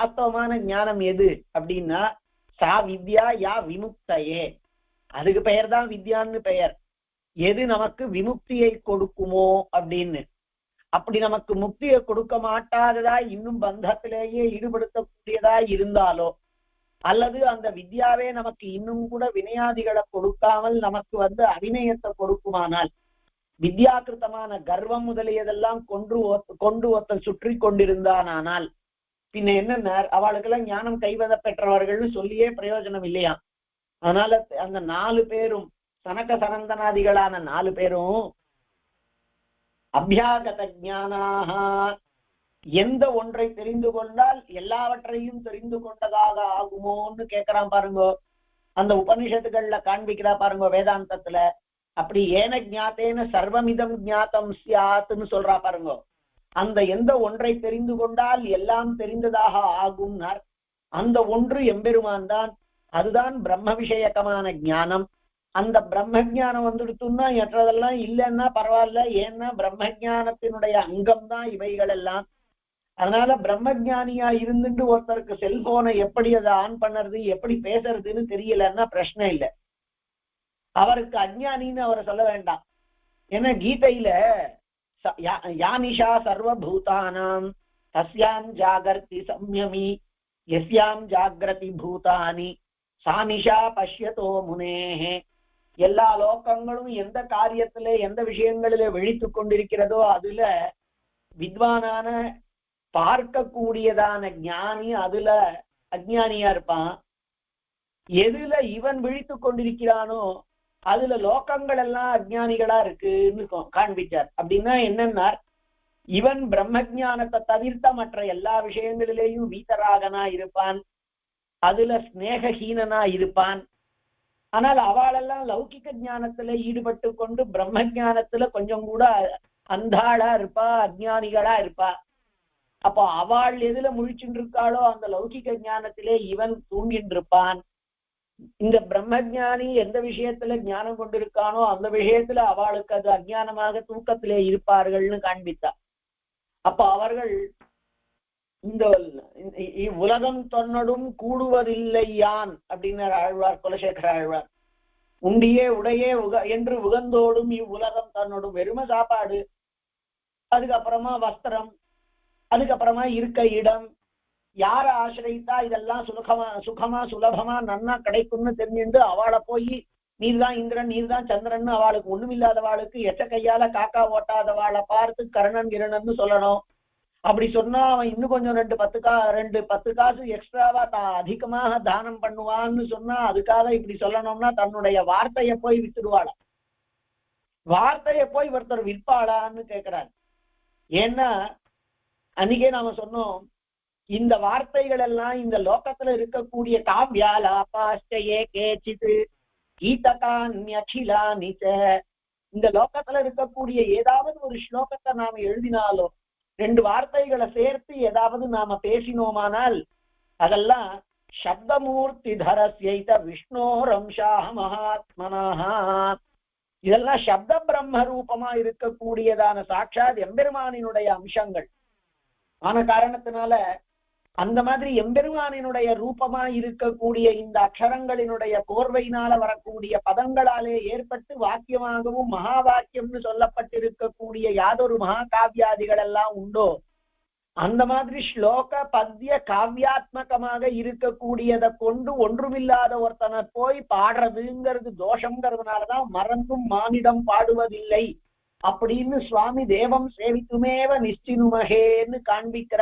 வாஸ்தவமான ஞானம் எது அப்படின்னா சா வித்யா யா விமுக்தையே. அதுக்கு பெயர் தான் வித்யான்னு பெயர். எது நமக்கு விமுக்தியை கொடுக்குமோ அப்படின்னு. அப்படி நமக்கு முக்தியை கொடுக்க மாட்டாததா இன்னும் பந்தத்திலேயே ஈடுபடுத்தக்கூடியதா இருந்தாலோ அல்லது அந்த வித்யாவே நமக்கு இன்னும் கூட வினயாதிகளை கொடுக்காமல் நமக்கு வந்து அபிநயத்தை கொடுக்குமானால் வித்யாக்கிருத்தமான கர்வம் முதலியதெல்லாம் கொன்று கொண்டு ஒருத்தன் சுற்றி கொண்டிருந்தானால் பின்ன என்ன அவளுக்கெல்லாம் ஞானம் கைவத பெற்றவர்கள்னு சொல்லியே பிரயோஜனம் இல்லையா? அதனால அந்த நாலு பேரும் சனக சனந்தனாதிகளான நாலு பேரும் அபியாகத ஞானாக எந்த ஒன்றை தெரிந்து கொண்டால் எல்லாவற்றையும் தெரிந்து கொண்டதாக ஆகுமோன்னு கேட்கிறான் பாருங்க. அந்த உபனிஷத்துகள்ல காண்பிக்கிறா பாருங்க வேதாந்தத்துல. அப்படி ஏன ஞாத்தேன சர்வமிதம் ஜாத்தம் சியாத்துன்னு சொல்றா பாருங்க. அந்த எந்த ஒன்றை தெரிந்து கொண்டால் எல்லாம் தெரிந்ததாக ஆகும்னார் அந்த ஒன்று எம்பெருமான் தான். அதுதான் பிரம்ம விஷயக்கமான ஞானம். அந்த பிரம்ம ஞானம் வந்துடுத்துன்னா மற்றதெல்லாம் இல்லைன்னா பரவாயில்ல. ஏன்னா பிரம்ம ஞானத்தினுடைய அங்கம் தான் இவைகள் எல்லாம். அதனால பிரம்ம ஞானியா இருந்துட்டு ஒருத்தருக்கு செல்போனை எப்படி அதை ஆன் பண்ணுறது எப்படி பேசுறதுன்னு தெரியலன்னா பிரச்சனை இல்லை. அவருக்கு அஜ்ஞானின்னு அவரை சொல்ல வேண்டாம். ஏன்னா கீதையில यामिषा सर्वभूतानां तस्यां जागर्ति தஸ்யாம் यस्यां சம்யமி भूतानि ஜாகிரதி பூதானி சானிஷா பஷ்யதோ முனேஹே எல்லா லோகங்களும் எந்த காரியத்திலே எந்த விஷயங்களிலே விழித்துக் கொண்டிருக்கிறதோ அதுல வித்வானான பார்க்கக்கூடியதான ஞானி அதுல அஜ்ஞானியா இருப்பான். எதுல இவன் விழித்துக் கொண்டிருக்கிறானோ அதுல லோகங்கள் எல்லாம் அஜ்ஞானிகளா இருக்குன்னு காண்பிச்சார். அப்படின்னா என்னன்னா இவன் பிரம்ம ஞானத்தை தவிர்த்த மற்ற எல்லா விஷயங்களிலேயும் வீதராகனா இருப்பான். அதுல ஸ்நேகஹீனனா இருப்பான். ஆனால் அவளெல்லாம் லௌகிக ஞானத்துல ஈடுபட்டு கொண்டு பிரம்ம ஞானத்துல கொஞ்சம் கூட அந்தாளா இருப்பா அஜ்ஞானிகளா இருப்பா. அப்போ அவள் எதுல முழிச்சுட்டு இருக்காளோ அந்த லௌகிக ஜானத்திலே இவன் தூங்கிட்டு இருப்பான் இந்த பிரம்மஞானி எந்த விஷயத்துல ஞானம் கொண்டிருக்கானோ அந்த விஷயத்துல அவளுக்கு அது அஜ்ஞானமாக தூக்கத்திலே இருப்பார்கள்னு காண்பித்தா அப்ப அவர்கள் இந்த உலகம் தொன்னடும் கூடுவதில்லை யான் அப்படின்னார் ஆழ்வார் குலசேகர ஆழ்வார். உண்டியே உடையே உக என்று உகந்தோடும் இவ்வுலகம் தன்னோடும் வெறும சாப்பாடு. அதுக்கப்புறமா வஸ்திரம். அதுக்கப்புறமா இருக்க இடம். யார ஆசிரியத்தா இதெல்லாம் சுலகமா சுகமா சுலபமா நன்னா கிடைக்கும்னு தெரிஞ்சுட்டு அவளை போய் நீர்தான் இந்திரன் நீர்தான் சந்திரன் அவளுக்கு ஒண்ணுமில்லாதவாளுக்கு எச்ச கையால காக்கா ஓட்டாதவாளை பார்த்து கரணன் கிரணன்னு சொல்லணும். அப்படி சொன்னா அவன் இன்னும் கொஞ்சம் ரெண்டு பத்து கா ரெண்டு பத்து காசு எக்ஸ்ட்ராவா தான் அதிகமாக தானம் பண்ணுவான்னு சொன்னா அதுக்காக இப்படி சொல்லணும்னா தன்னுடைய வார்த்தையை போய் வித்துடுவாளா வார்த்தையை போய் ஒருத்தர் விற்பாளான்னு கேட்கிறாரு ஏன்னா அன்னைக்கே நாம சொன்னோம் இந்த வார்த்தைகள் எல்லாம் இந்த லோகத்துல இருக்கக்கூடிய காவ்யாலாபாஷ்டயே கேச்சிது. கீதகான்யகிலானி ச. இந்த லோகத்துல இருக்கக்கூடிய ஏதாவது ஒரு ஸ்லோகத்தை நாம எழுதினாலோ ரெண்டு வார்த்தைகளை சேர்த்து ஏதாவது நாம பேசினோமானால் அதெல்லாம் சப்தமூர்த்தி தரஸ்யைத விஷ்ணோரம்சாக மகாத்மனஹா. இதெல்லாம் சப்த பிரம்ம ரூபமா இருக்கக்கூடியதான சாட்சாத் எம்பெருமானினுடைய அம்சங்கள். ஆன காரணத்தினால அந்த மாதிரி எம்பெருமானினுடைய ரூபமா இருக்கக்கூடிய இந்த அக்ஷரங்களினுடைய கோர்வையினால வரக்கூடிய பதங்களாலே ஏற்பட்டு வாக்கியமாகவும் மகா வாக்கியம்னு சொல்லப்பட்டிருக்கக்கூடிய யாதொரு மகா காவியாதிகள் எல்லாம் உண்டோ? அந்த மாதிரி ஸ்லோக பத்திய காவியாத்மகமாக இருக்கக்கூடியதை கொண்டு ஒன்றுமில்லாத ஒருத்தனை போய் பாடுறதுங்கிறது தோஷங்கிறதுனாலதான் மறந்தும் மானிடம் பாடுவதில்லை. அப்படின்னு சுவாமி தேவம் சேவித்துமேவ நிச்சினுமகேன்னு காண்பிக்கிறார்.